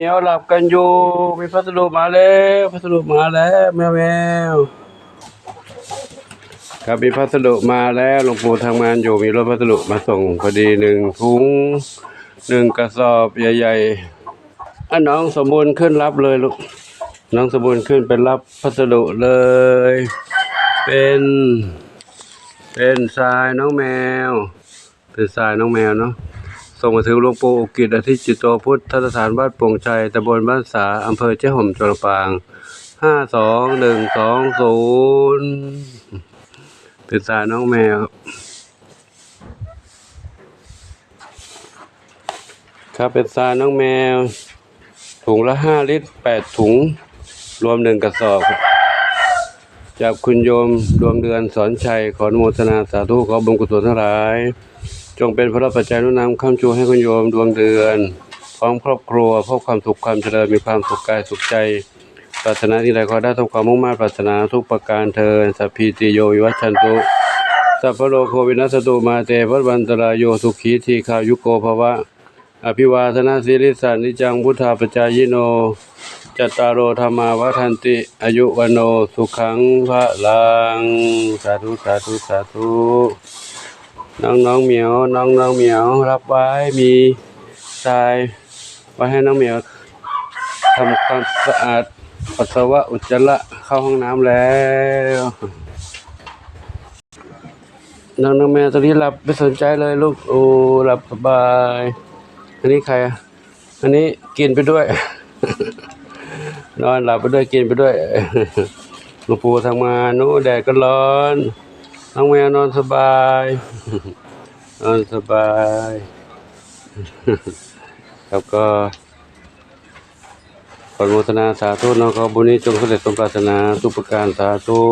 เดี๋ยวหลับกันอยู่ มีพัสดุมาแล้วพัสดุมาแล้วแมวแมวครับมีพัสดุมาแล้วหลวงปู่ทำงานอยู่มีรถพัสดุมาส่งพอดีหนึ่งถุงหนึ่งกระสอบใหญ่ๆอะน้องสมบูรณ์ขึ้นรับเลยลูกน้องสมบูรณ์ขึ้นเป็นรับพัสดุเลย เป็น เป็นทรายน้องแมว เป็นทรายน้องแมวเนาะ ส่งมาถึงหลวงปู่อุกิจอธิจิตโตพุทธสถานบ้านป่งชัยตำบลบ้านสาอำเภอเจ้าห่มจังหวัดปางห้าสองหนึ่งสองศูนย์เป็นทราน้องแมวครับเป็นทราน้องแมว ถุงละห้าลิตรแปดถุง รวมหนึ่งกระสอบจับจากคุณโยมดวงเดือนสอนชัย ขออนุโมทนาสาธุขอบุญกุศลทั้งหลาย จงเป็นพระปัจจัยนุนนำข้ามชูให้คุณโยมดวงเดือนพร้อมครอบครัวพบความสุขความเจริญมีความสุขกายสุขใจปรารถนาที่ใดขอได้ทำความมุ่งมั่นปรารถนาทุกประการเทินสัพพีติโยวิวัชชันตุสัพพโลโควินัสตุมาเตภวัตวันตรายโยสุขีทีขายุโกภวะ อภิวาทนาสิริสานิจังพุทธาปจายโนจัตตารโอธรรมาวัฏันติ อายุวโนสุขังพระลัง สาธุสาธุสาธุ น้องน้องเหมียว น้องน้องเหมียว รับไว้มีทรายไว้ให้น้องเหมียวทำความสะอาดปัสสาวะอุจจาระเข้าห้องน้ำแล้ว น้องน้องแมวตอนนี้หลับไม่สนใจเลยลูกโอ้หลับสบาย อันนี้ใครอะอันนี้กินไปด้วย นอนหลับไปด้วยกินไปด้วยหลวงปู่ทำงานนู้แดดก็ร้อน น้องแมวนอนสบาย นอนสบาย แล้วก็ขออนุโมทนาสาธุน้องขอบุญนี้จงสำเร็จสมปรารถนาทุกประการสาธุ